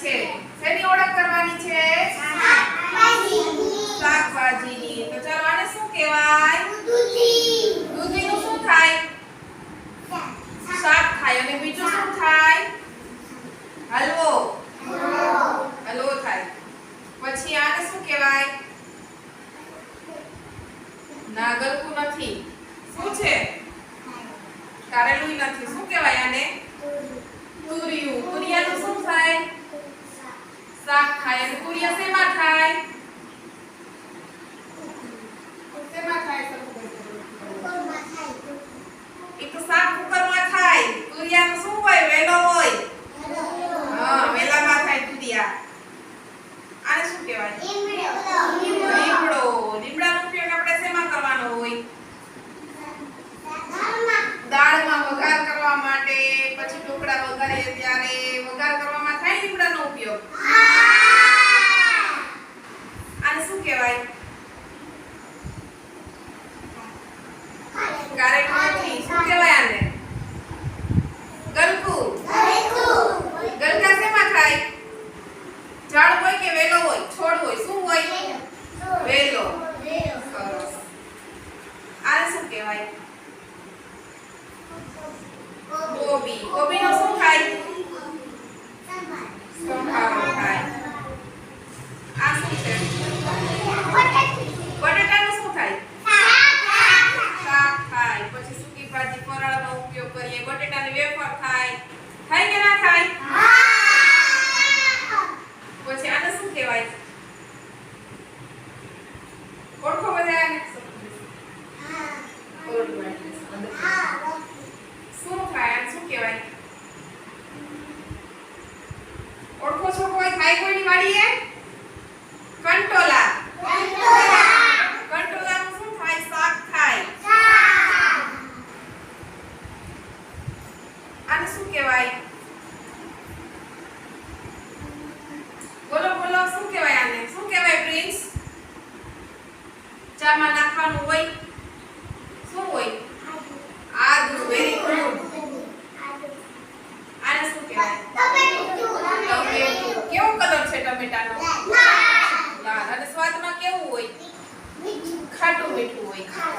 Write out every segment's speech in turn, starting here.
છે. શેની ઓળખ કરવાની છે? શાકભાજીની. તો ચાલો આને શું કહેવાય? દૂધી. દૂધીનું શું થાય? શાક થાય. અને બીજું શું થાય? હલવો. હલવો થાય. પછી આને શું કહેવાય? નાગરકુ નથી. શું છે? કારેલું નથી. શું કહેવાય આને? થાય અને કુરિયા શેમાં થાય શેમાં થાય એક તો શાક કુકરમાં થાય તુરિયાનું શું હોય? વેલો હોય. હા વેલામાં થાય તુરિયા. આને શું કહેવાય? લીમડો. લીમડાનો ઉપયોગ આપણે શેમાં કરવાનો હોય? દાળમાં વઘાર કરવા માટે પછી ઢોકળા વઘારીએ ત્યારે વઘાર કરવામાં થાય લીમડાનો ઉપયોગ? આને શું કહેવાય? કારેલું નથી શું કહેવાય આને? ગલકું. ગલકા. શેમાં થાય? ઝાડ હોય કે વેલો હોય? છોડ હોય. શું હોય? વેલો. સરસ. આને શું કહેવાય? કોબી કોબીનો શું થાય સંભારો થાય આ શું છે બટેટાનું શું થાય શાક થાય પછી સૂકી ભાજી ફરાળનો ઉપયોગ કરીએ બટેટાની વેફર થાય થાય કે ના થાય પછી આને શું કહેવાય ઓળખો બધા આને શું થાય આને શું કહેવાય ઓળખો થાય કોઈની વાડીએ કંટોલા. કંટોલાનું શું થાય? શાક થાય. આને શું કહેવાય? બોલો બોલો, શું કહેવાય આને? શું કહેવાય, પ્રિન્સ? ચામાં નાખવાનું હોય શું હોય આદુ વેરી ગુડ આને શું કહેવાય ટમેટું કેવો કલર છે ટમેટાનો લાલ અને સ્વાદમાં કેવું હોય હોય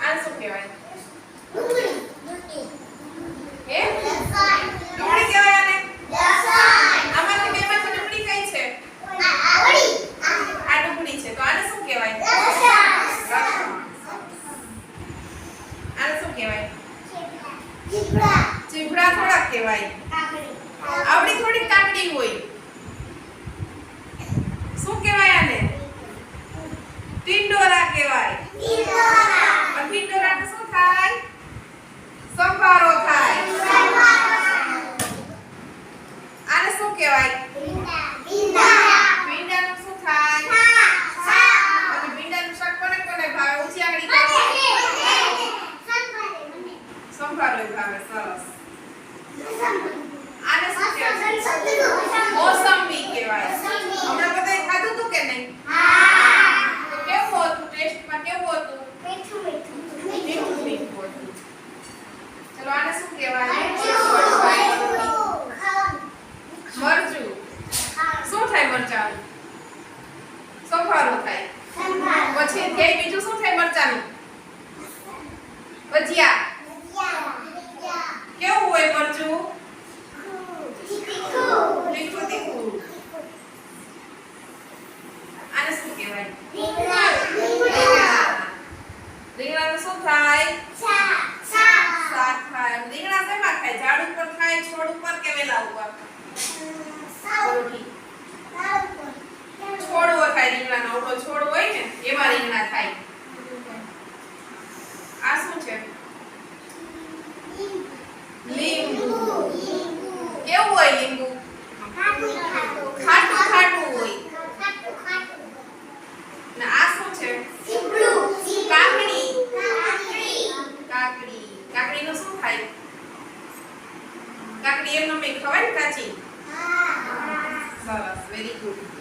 આને શું કહેવાય છે આ તો આને શું કહેવાય. આને શું કહેવાય ચીભડા થોડાક કહેવાય આવડી થોડી કાકડી હોય શું કહેવાય આને ટિંડોરા કહેવાય પણ ટિંડોરાને શું થાય સંભારો થાય આને શું કહેવાય ભીંડાનું શું થાય અને ભીંડાનું શાક કોને કોને ભાવે ઊંચી આંગળી કરો સંભારો ભાવે સરસ આને શું કહેવાય મોસંબી કહેવાય હમણાં બધાએ ખાધું હતું કે નહીં તો કેવું હતું ટેસ્ટમાં કેવું હતું મીઠું મીઠું હતું ચલો આને શું કહેવાય મરચું શું થાય મરચાનું સંભારો થાય. પછી ધ્યેય બીજું શું થાય મરચાનું? ભજીયા. કેવું હોય મરચું? શું થાય? શાક થાય. રીંગણા થાય? ઝાડ ઉપર થાય, છોડ ઉપર કે વેલા ઉપર? મોટો છોડ હોય ને એવા રીંગણા થાય. આ શું છે? લીંબુ. કેવું હોય લીંબુ? ખાટું ખાટું હોય. ને આ શું છે? કાકડી. કાકડી. કાકડી નું શું થાય? કાકડી એમ નમે ખવાય કાચી? સરસ વેરી ગુડ